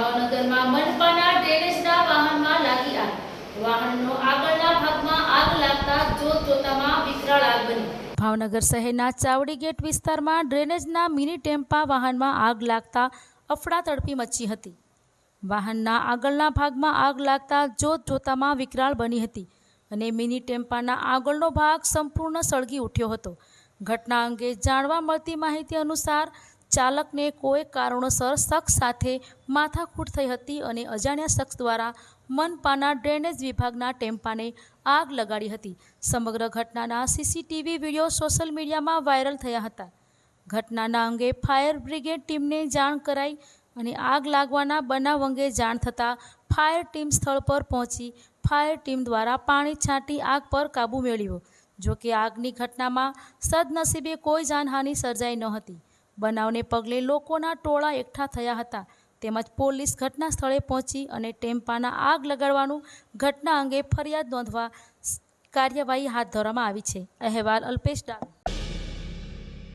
ભાવનગરમાં મનપાના ડ્રેનેજના વાહનમાં લાગી આગ. વાહનનો આગળના ભાગમાં આગ લાગતા જોત વિકરાળ આગ બની. ભાવનગર શહેરના ચાવડી ગેટ વિસ્તારમાં ડ્રેનેજના મિની ટેમ્પા વાહનમાં આગ લાગતા અફડાતડપી મચી હતી. વાહનના આગળના ભાગમાં આગ લાગતા જોત જોતામાં વિકરાળ બની હતી અને મિની ટેમ્પાના આગળનો ભાગ સંપૂર્ણ સળગી ઉઠ્યો હતો. ઘટના અંગે જાણવા મળતી માહિતી અનુસાર ચાલકને કોઈ કારણોસર શખ્સ સાથે માથાકૂટ થઈ હતી અને અજાણ્યા શખ્સ દ્વારા મનપાના ડ્રેનેજ વિભાગના ટેમ્પાને આગ લગાડી હતી. સમગ્ર ઘટનાના સીસીટીવી વીડિયો સોશિયલ મીડિયામાં વાયરલ થયા હતા. ઘટનાના અંગે ફાયર બ્રિગેડ ટીમને જાણ કરાઈ અને આગ લાગવાના બનાવ અંગે જાણ થતાં ફાયર ટીમ સ્થળ પર પહોંચી ફાયર ટીમ દ્વારા પાણી છાંટી આગ પર કાબૂ મેળવ્યો. જો કે આગની ઘટનામાં સદનસીબે કોઈ જાનહાનિ સર્જાઈ ન હતી. બનાવને પગલે લોકોના ટોળા એકઠા થયા હતા. તેમજ પોલીસ ઘટના સ્થળે પહોંચી અને ટેમ્પાના આગ લગાડવાનું ઘટના અંગે ફરિયાદ નોંધવા કાર્યવાહી હાથ ધરવામાં આવી છે. અહેવાલ અલ્પેશ ડાભી.